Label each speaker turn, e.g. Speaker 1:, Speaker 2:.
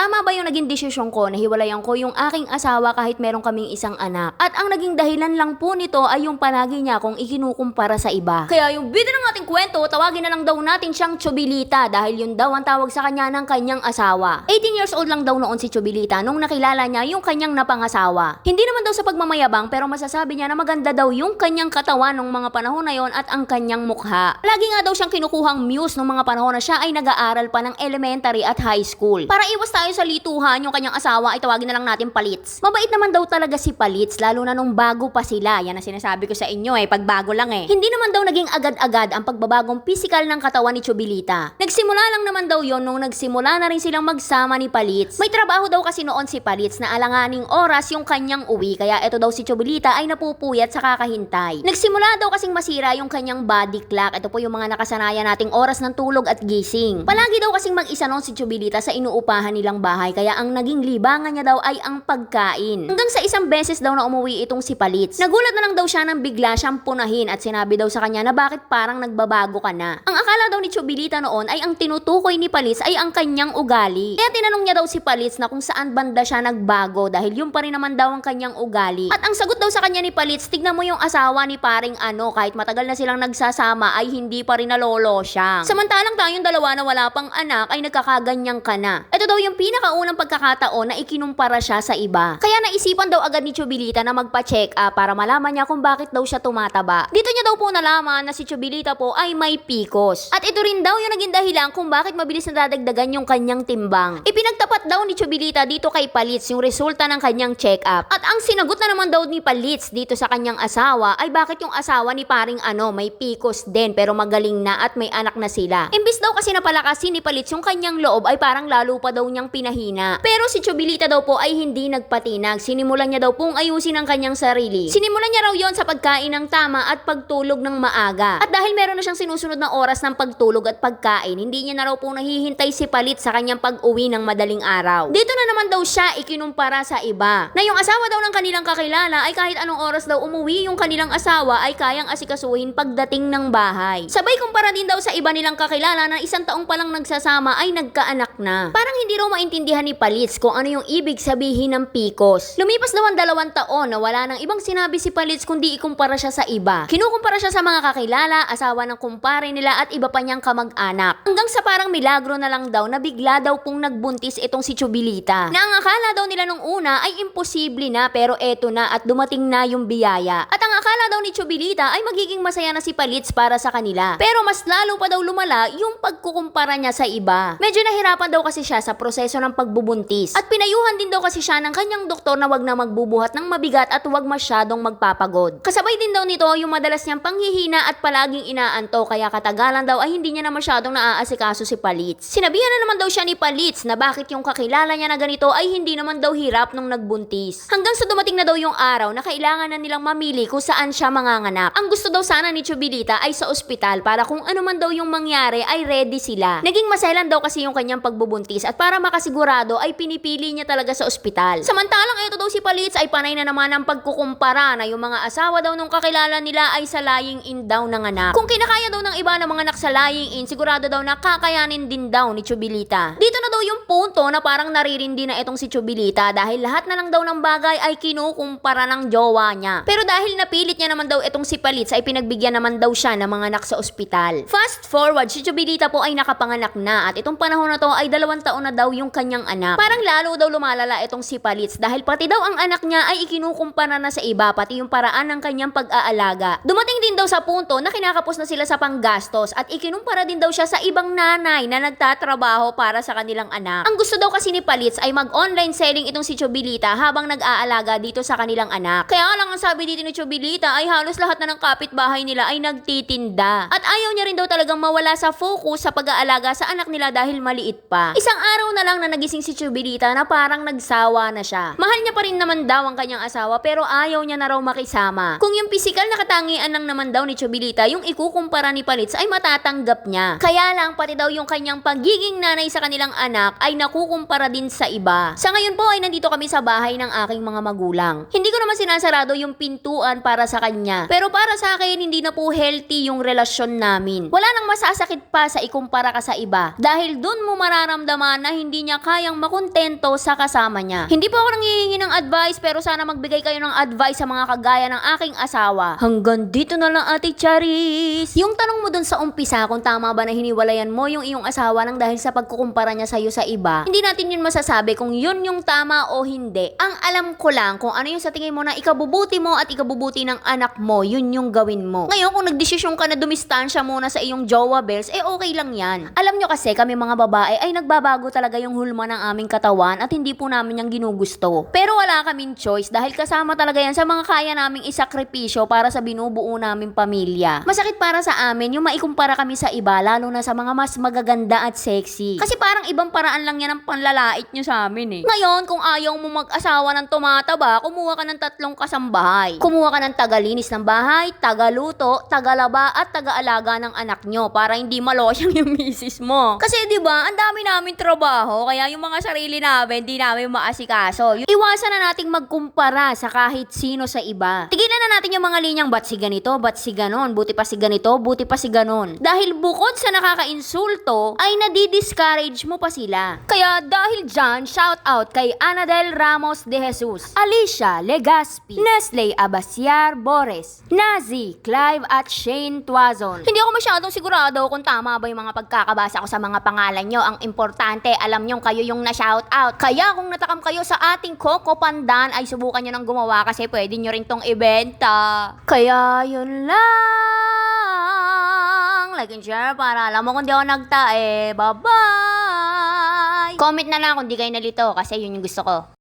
Speaker 1: Tama ba yung naging desisyon ko na hiwalayan ko yung aking asawa kahit meron kaming isang anak? At ang naging dahilan lang po nito ay yung palagi niya akong ikinukumpara sa iba. Kaya yung bida ng ating kwento, tawagin na lang daw natin siyang Chobilita dahil yun daw ang tawag sa kanya ng kanyang asawa. 18 years old lang daw noon si Chobilita nung nakilala niya yung kanyang napangasawa. Hindi naman daw sa pagmamayabang pero masasabi niya na maganda daw yung kanyang katawan nung mga panahon na yon at ang kanyang mukha. Lagi nga daw siyang kinukuhang muse nung mga panahon na siya ay nag-aaral pa ng elementary at high school. Para iwas tayo sa lituhan, yung kanyang asawa ay tawagin na lang natin Palits. Mabait naman daw talaga si Palits lalo na nung bago pa sila. Yan ang sinasabi ko sa inyo eh, pag bago lang eh. Hindi naman daw naging agad-agad ang pagbabagong pisikal ng katawan ni Chobilita. Nagsimula lang naman daw yon nung nagsimula na rin silang magsama ni Palits. May trabaho daw kasi noon si Palits na alanganing oras yung kanyang uwi kaya ito daw si Chobilita ay napupuyat sa kakahintay. Nagsimula daw kasing masira yung kanyang body clock. Ito po yung mga nakasanayan nating oras ng tulog at gising. Palagi daw kasing mag-isa noon si Chobilita sa inuupahan nilang bahay kaya ang naging libangan niya daw ay ang pagkain. Hanggang sa isang beses daw na umuwi itong si Palits. Nagulat na lang daw siya nang bigla siyang punahin at sinabi daw sa kanya na bakit parang nagbabago ka na. Ang akala daw ni Chobilita noon ay ang tinutukoy ni Palits ay ang kanyang ugali. Kaya tinanong niya daw si Palits na kung saan banda siya nagbago dahil yun pa rin naman daw ang kanyang ugali. At ang sagot daw sa kanya ni Palits, tignan mo yung asawa ni paring ano kahit matagal na silang nagsasama ay hindi pa rin nalolo siya. Samantalang tayong dalawa na wala pang anak ay nagkakaganyang ka na. Ito daw yung pinakaunang pagkakataon na ikinumpara siya sa iba. Kaya naisipan daw agad ni Chobilita na magpa-check up para malaman niya kung bakit daw siya tumataba. Dito niya daw po nalaman na si Chobilita po ay may PCOS. At ito rin daw yung naging dahilan kung bakit mabilis na dadagdagan yung kanyang timbang. Ipinagtapat daw ni Chobilita dito kay Palits yung resulta ng kanyang check-up. At ang sinagot na naman daw ni Palits dito sa kanyang asawa ay bakit yung asawa ni paring ano may PCOS din pero magaling na at may anak na sila. Imbis daw kasi napalakasin ni Palits yung kanyang loob ay parang lalo pa daw niyang pinahina. Pero si Chobilita daw po ay hindi nagpatinag. Sinimulan niya daw pong ayusin ang kanyang sarili. Sinimulan niya raw yon sa pagkain ng tama at pagtulog ng maaga. At dahil meron na siyang sinusunod na oras ng pagtulog at pagkain, hindi niya na raw pong nahihintay si Palit sa kanyang pag-uwi ng madaling araw. Dito na naman daw siya ikinumpara sa iba. Na yung asawa daw ng kanilang kakilala ay kahit anong oras daw umuwi yung kanilang asawa ay kayang asikasuhin pagdating ng bahay. Sabay kumpara din daw sa iba nilang kakilala na isang taong palang nagsasama ay nagkaanak na. Parang hindi raw maintindihan ni Palits kung ano yung ibig sabihin ng pikos. Lumipas daw ang dalawang taon na wala nang ibang sinabi si Palits kundi ikumpara siya sa iba. Kinukumpara siya sa mga kakilala, asawa ng kumpare nila at iba pa niyang kamag-anak. Hanggang sa parang milagro na lang daw na bigla daw pong nagbuntis itong si Chubilita. Na ang akala daw nila nung una ay imposible na pero eto na at dumating na yung biyaya. At akala daw ni Chubilita ay magiging masaya na si Palits para sa kanila. Pero mas lalo pa daw lumala yung pagkukumpara niya sa iba. Medyo nahirapan daw kasi siya sa proseso ng pagbubuntis. At pinayuhan din daw kasi siya ng kanyang doktor na wag na magbubuhat ng mabigat at wag masyadong magpapagod. Kasabay din daw nito yung madalas niyang panghihina at palaging inaanto kaya katagalan daw ay hindi niya na masyadong naaasikaso si Palits. Sinabihan na naman daw siya ni Palits na bakit yung kakilala niya na ganito ay hindi naman daw hirap nung nagbuntis. Hanggang sa dumating na daw yung araw na kailangan na nilang mamili kung saan siya manganganak. Ang gusto daw sana ni Chubilita ay sa ospital para kung ano man daw yung mangyari ay ready sila. Naging maselan daw kasi yung kanyang pagbubuntis at para makasigurado ay pinipili niya talaga sa ospital. Samantalang ito daw si Palits ay panay na naman ang pagkukumpara na yung mga asawa daw nung kakilala nila ay sa lying in daw ng anak. Kung kinakaya daw ng iba ng mga anak sa lying in, sigurado daw na kakayanin din daw ni Chubilita. Dito na daw yung punto na parang naririndi na itong si Chubilita dahil lahat na lang daw ng bagay ay kinukumpara ng jowa niya. Pero dahil napilit niya naman daw itong si Palits ay pinagbigyan naman daw siya ng mga anak sa ospital. Fast forward, si Chubilita po ay nakapanganak na at itong panahon na to ay dalawang taon na daw yung kanyang anak. Parang lalo daw lumalala itong si Palits dahil pati daw ang anak niya ay ikinukumpara na sa iba pati yung paraan ng kanyang pag-aalaga. Dumating din daw sa punto na kinakapos na sila sa panggastos at ikinumpara din daw siya sa ibang nanay na nagtatrabaho para sa kanilang anak. Ang gusto daw kasi ni Palits ay mag-online selling itong si Chobilita habang nag-aalaga dito sa kanilang anak. Kaya lang ang sabi dito ni Chobilita ay halos lahat na ng kapitbahay nila ay nagtitinda. At ayaw niya rin daw talagang mawala sa focus sa pag-aalaga sa anak nila dahil maliit pa. Isang araw na lang na nagising si Chobilita na parang nagsawa na siya. Mahal niya pa rin naman daw ang kanyang asawa pero ayaw niya na raw makisama. Kung yung pisikal na katangian lang naman daw ni Chobilita yung ikukumpara ni Palits ay mata natatanggap niya. Kaya lang pati daw yung kanyang pagiging nanay sa kanilang anak ay nakukumpara din sa iba. Sa ngayon po ay nandito kami sa bahay ng aking mga magulang. Hindi ko naman sinasarado yung pintuan para sa kanya. Pero para sa akin, hindi na po healthy yung relasyon namin. Wala nang masasakit pa sa ikumpara ka sa iba. Dahil dun mo mararamdaman na hindi niya kayang makontento sa kasama niya. Hindi po ako nanghihingi ng advice pero sana magbigay kayo ng advice sa mga kagaya ng aking asawa. Hanggang dito na lang ate Charis. Yung tanong mo dun sa umpisa kung tama ba na hiniwalayan mo yung iyong asawa nang dahil sa pagkukumpara niya sa'yo sa iba, hindi natin yun masasabi kung yun yung tama o hindi. Ang alam ko lang kung ano yung sa tingin mo na ikabubuti mo at ikabubuti ng anak mo, yun yung gawin mo. Ngayon kung nagdesisyon ka na dumistansya muna sa iyong jowa bells, eh okay lang yan. Alam nyo kasi kami mga babae ay nagbabago talaga yung hulma ng aming katawan at hindi po namin yung ginugusto. Pero wala kaming choice dahil kasama talaga yan sa mga kaya naming isakripisyo para sa binubuo naming pamilya. Masakit para sa amin yung maikumpara kami sa iba lalo na sa mga mas magaganda at sexy. Kasi parang ibang paraan lang yan ang panlalait nyo sa amin eh. Ngayon, kung ayaw mo mag-asawa ng tumataba, kumuha ka ng tatlong kasambahay. Kumuha ka ng tagalinis ng bahay, tagaluto, tagalaba at tagaalaga ng anak nyo para hindi malosyang yung misis mo. Kasi 'di ba, ang dami namin trabaho kaya yung mga sarili namin di namin maasikaso. Iwasan na nating magkumpara sa kahit sino sa iba. Tigilan na natin yung mga linyang ba't si ganito, ba't si ganon, buti pa si ganito, buti pa si ganon. Dahil bukod sa nakaka-insulto, ay nadi-discourage mo pa sila. Kaya dahil dyan, shout out kay Anadel Ramos de Jesus, Alicia Legaspi, Nestle Abasiar Bores, Nazi, Clive at Shane Tuazon. Hindi ako masyadong sigurado kung tama ba yung mga pagkakabasa ko sa mga pangalan nyo. Ang importante, alam nyo kayo yung na-shout out. Kaya kung natakam kayo sa ating Coco Pandan, ay subukan nyo nang gumawa kasi pwede nyo rin tong ibenta. Kaya yun lang. Like and share para alam mo kung di ako nagtae. Bye-bye! Comment na lang kung di kayo nalito kasi yun yung gusto ko.